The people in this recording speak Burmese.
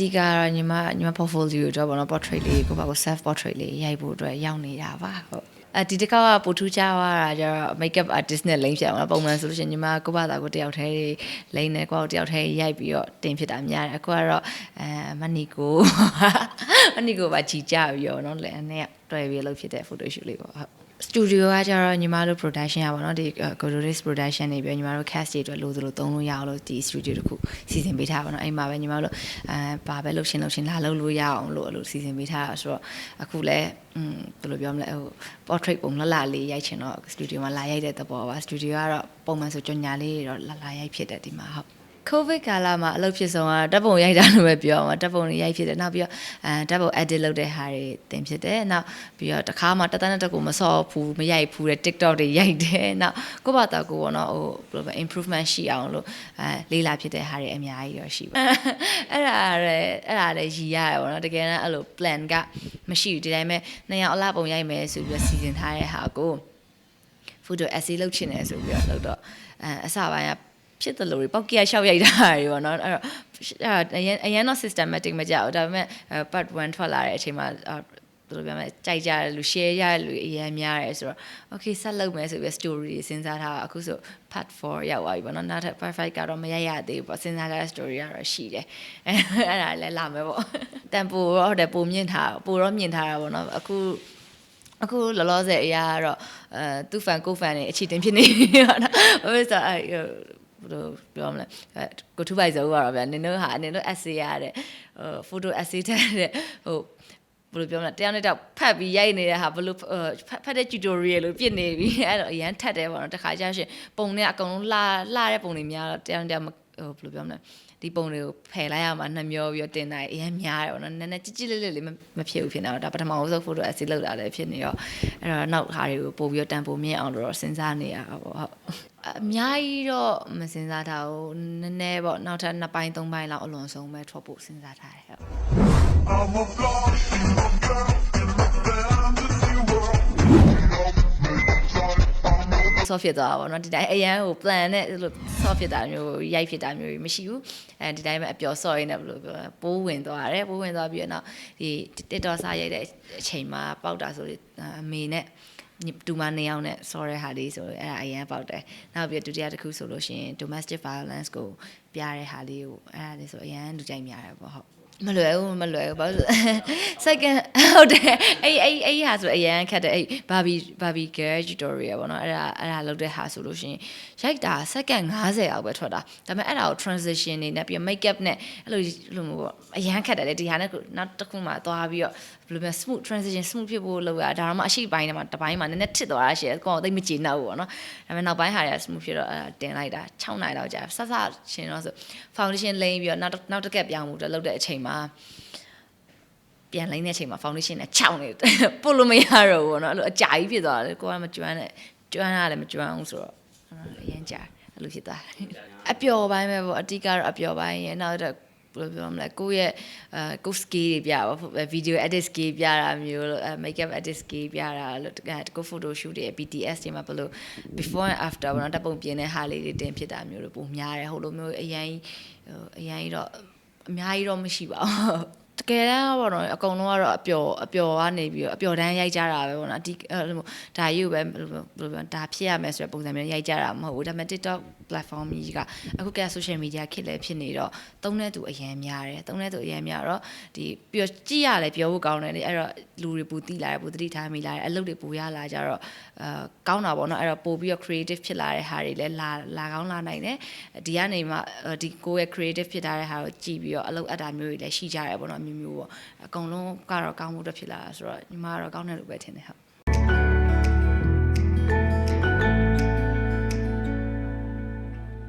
ဓိကကတော့ညီမညီမ portfolio တော့ပေါ့နော် portrait လေးကိုပါကို self portrait လေးရိုက်ဖို့အတွက်ရောက်နေတာပါဟုတ်အဲဒီတစ်ခါကပိုထူးခြားသွားတာကျတော့ makeup artist နဲ့လိမ့်ပြအောင်လားပုံမှန်ဆိုလို့ရှိရင်ညီမကိုယ့်ဘာသာကိုတယောက်တည်းလိမ့်နေကိုယ့်ကိုတယောက်တည်းရိုက်ပြီးတော့တင်ဖြစ်တာများတယ်အခုကတော့အဲမနီကိုမနီကိုပါကြည်ကြပြီးတော့နော်လည်းနဲ့တွေ့ပြီးလုပ်ဖြစ်တဲ့ photo shoot လေးပေါ့ဟုတ် စတူဒီယိုကကျတော့ညီမတို့ production ရပါတော့ဒီ Godoris production နေပြီးညီမတို့ cast တွေအတွက်လိုသလိုသုံးလို့ရအောင်လို့ဒီ studio တခုစီစဉ်ပေးထားပါတော့အဲ့မှာပဲညီမတို့အဲဘာပဲလုပ်ရှင်လုပ်ရှင်လာလုပ်လို့ရအောင်လို့အဲ့လိုစီစဉ်ပေးထားတာဆိုတော့အခုလည်းอืมဘယ်လိုပြောမလဲဟို portrait ပုံလှလှလေးရိုက်ချင်တော့ studio မှာလာရိုက်တဲ့သဘောပါ studio ကတော့ပုံမှန်ဆိုကြော်ညာလေးတွေတော့လာလာရိုက်ဖြစ်တယ်ဒီမှာဟုတ် COVID ကာလမှာအလုပ်ဖြစ်ဆုံးကဓာတ်ပုံရိုက်တာလို့ပဲပြောအောင်ဓာတ်ပုံတွေရိုက်ဖြစ်တယ်နောက်ပြီးတော့အဲဓာတ်ပုံ edit လုပ်တဲ့ဟာတွေတင်ဖြစ်တယ်နောက်ပြီးတော့တခါမှတက်တန်းတက်ကိုမစော့ဘူးမရိုက်ဘူးတဲ့ TikTok တွေရိုက်တယ်နောက်ကိုယ့်ဘာသာကိုယ်ပေါ့နော်ဟိုဘယ်လိုပဲ improvement ရှိအောင်လို့အဲလေးလာဖြစ်တဲ့ဟာတွေအများကြီးတော့ရှိပါအဲ့ဒါလည်းအဲ့ဒါလည်းရည်ရတယ်ပေါ့နော်တကယ်တမ်းအဲ့လို plan ကမရှိဘူးဒီတိုင်းပဲနှစ်ယောက်အလားပုံရိုက်မယ်ဆိုပြီးတော့စီစဉ်ထားတဲ့ဟာကို photo essay လုပ်ချင်တယ်ဆိုပြီးတော့လုပ်တော့အဲအစပိုင်းက ဖြစ်တယ်လို့ပောက်ကရရှောက်ရိုက်တာတွေပေါ့နော်အဲ့တော့အရင်အရင်တော့ systematic မကြောက်ဒါပေမဲ့ part 1ထွက်လာတဲ့အချိန်မှာဘယ်လိုပြောမလဲကြိုက်ကြတယ်လူ share ရတဲ့လူအရင်များတယ်ဆိုတော့ okay ဆက်လုပ်မယ်ဆိုပြီး story တွေစဉ်းစားထားအခုဆို part 4ရောက်သွားပြီပေါ့နော်နောက်ထပ် part 5ကတော့မရရသေးဘူးပေါ့စဉ်းစားထားတဲ့ story ကတော့ရှိတယ်အဲအဲ့ဒါလည်းလာမယ်ပေါ့တန်ပိုတော့ဟုတ်တယ်ပိုမြင့်ထားပိုတော့မြင့်ထားတာပေါ့နော်အခုအခုလောလောဆယ်အရာကတော့အဲသူ့ fan ကို fan တွေအချီတင်ဖြစ်နေတော့ဘာလို့ဆိုအဲ ဘယ်လိုပြောမလဲအဲကိုထူပိုက်စိုးကတော့ဗျာနင်တို့ဟာနင်တို့ essay ရတဲ့ဟို photo essay တဲ့ဟိုဘယ်လိုပြောမလဲတရားနဲ့တော့ဖတ်ပြီးရိုက်နေတဲ့ဟာဘယ်လိုဖတ်တဲ့ tutorial လို့ဖြစ်နေပြီအဲ့တော့အရန်ထက်တယ်ပေါ့နော်တခါကျရှင်ပုံနဲ့အကုန်လုံးလှလှတဲ့ပုံတွေများတော့တရားနဲ့တရားဟိုဘယ်လိုပြောမလဲဒီပုံတွေကိုဖယ်လိုက်ရမှာနှမျောပြီးတော့တင်တာအရင်များတယ်ပေါ့နော်နည်းနည်းကြစ်ကြစ်လေးလေးလေးမဖြစ်ဘူးဖြစ်နေတော့ဒါပထမဆုံး photo essay လောက်တာလည်းဖြစ်နေတော့အဲ့တော့နောက်ဟာတွေကိုပို့ပြီးတော့တန်ပိုမြင့်အောင်လို့တော့စဉ်းစားနေရတာပေါ့ဟုတ် အများကြီးတော့မစဉ်းစားထားဘူးနည်းနည်းပေါ့နောက်ထပ်နှစ်ပိုင်းသုံးပိုင်းလောက်အလွန်ဆုံးပဲထွက်ဖို့စဉ်းစားထားတယ်ဟုတ် I'm a fly in the girl in the fantasy world. soft ဖြစ်သွားတာပေါ့နော်ဒီတိုင်းအရန်ဟို plan နဲ့အဲ့လို soft ဖြစ်တာမျိုးရိုက်ဖြစ်တာမျိုးမရှိဘူးအဲဒီတိုင်းပဲအပျော်ဆော့ရင်းနဲ့ဘယ်လိုပြောလဲပိုးဝင်သွားတယ်ပိုးဝင်သွားပြီးတော့ဒီ TikTok စားရိုက်တဲ့အချိန်မှာပေါက်တာဆိုအမေနဲ့တူမနေအောင်နဲ့ဆော်ရဲဟာလေးဆိုအဲ့ဒါအရင်ပေါက်တယ်နောက်ပြီးဒုတိယတစ်ခုဆိုလို့ရှိရင် domestic violence ကိုပြတဲ့ဟာလေးကိုအဲ့ဒါလေးဆိုအရင်လူကြိုက်များတယ်ပေါ့ဟုတ် မလွယ်ဘူးမလွယ်ဘူးဘာလို့ second ဟုတ်တယ်အဲ့အဲ့အဲ့ဟာဆိုအရန်ခက်တယ်အဲ့ Barbie Barbie girl tutorial ပေါ့နော်အဲ့ဒါအဲ့ဒါလုပ်တဲ့ဟာဆိုလို့ရှိရင်ရိုက်တာ second 50အောက်ပဲထွက်တာဒါပေမဲ့အဲ့ဒါကို transition နေနဲ့ပြီး makeup နဲ့အဲ့လိုလိုမျိုးပေါ့အရန်ခက်တယ်လေဒီဟာနဲ့နောက်တစ်ခုမှသွားပြီးတော့ဘယ်လိုလဲ smooth transition smooth ဖြစ်ဖို့လုပ်ရဒါတော့မှအရှိပိုင်းထဲမှာတစ်ပိုင်းမှာနည်းနည်းထစ်သွားတာရှိတယ်ကိုယ်ကသိမကျေနပ်ဘူးပေါ့နော်ဒါပေမဲ့နောက်ပိုင်းဟာတွေက smooth ဖြစ်တော့အဲတင်လိုက်တာ6နိုင်လောက်ကြာဆဆရှင်တော့ဆို foundation လိမ့်ပြီးတော့နောက်နောက်တစ်ကက်ပြောင်းမှုတော့လုပ်တဲ့အချိန်မှာပြန်လိမ့်တဲ့အချိန်မှာ foundation နဲ့ခြောက်နေပို့လို့မရတော့ဘူးပေါ့နော်အဲ့လိုအကြာကြီးဖြစ်သွားတယ်ကိုကမကျွမ်းနဲ့ကျွမ်းရတယ်မကျွမ်းဘူးဆိုတော့အရင်ကြာအဲ့လိုဖြစ်သွားတယ်အပျော်ပိုင်းပဲပေါ့အတိကတော့အပျော်ပိုင်းရဲ့နောက်တော့ဘယ်လိုပြောမလဲကိုယ့်ရဲ့အဲကို skill တွေပြပါဗီဒီယို edit skill ပြတာမျိုးလို့ makeup edit skill ပြတာလို့တကယ်ကို photo shoot တွေ BTS တွေမှာဘယ်လို before and after ဘာလို့တပ်ပုံပြင်တဲ့ဟာလေးတွေတင်ဖြစ်တာမျိုးလို့ပုံများတယ်ဟိုလိုမျိုးအရင်ဟိုအရင်တော့ အများကြီးတော့မရှိပါဘူး တကယ်တမ်းကတော့အကုန်လုံးကတော့အပျော်အပျော်ကနေပြီးတော့အပျော်တန်းရိုက်ကြတာပဲပေါ့နော်အဒီဒါကြီးကိုပဲဘယ်လိုဘယ်လိုပြောဒါဖြစ်ရမယ်ဆိုတဲ့ပုံစံမျိုးရိုက်ကြတာမဟုတ်ဘူးဒါပေမဲ့ TikTok platform ကြီးကအခုက social media ခေတ်လည်းဖြစ်နေတော့သုံးတဲ့သူအရန်များတယ်သုံးတဲ့သူအရန်များတော့ဒီပြီးတော့ကြည့်ရလဲပြောဖို့ကောင်းတယ်လေအဲ့တော့လူတွေပူတိလာတယ်ပူတိထားမိလာတယ်အလုပ်တွေပူရလာကြတော့အာကောင်းတာပေါ့နော်အဲ့တော့ပို့ပြီးတော့ creative ဖြစ်လာတဲ့ဟာတွေလည်းလာလာကောင်းလာနိုင်တယ်ဒီကနေမှဒီကိုယ့်ရဲ့ creative ဖြစ်ထားတဲ့ဟာကိုကြည့်ပြီးတော့အလုပ်အပ်တာမျိုးတွေလည်းရှိကြတယ်ပေါ့နော်မျိုးမျိုးပေါ့အကုန်လုံးကတော့ကောင်းမှုတော့ဖြစ်လာတာဆိုတော့ညီမကတော့ကောင်းတယ်လို့ပဲထင်တယ်ဟုတ်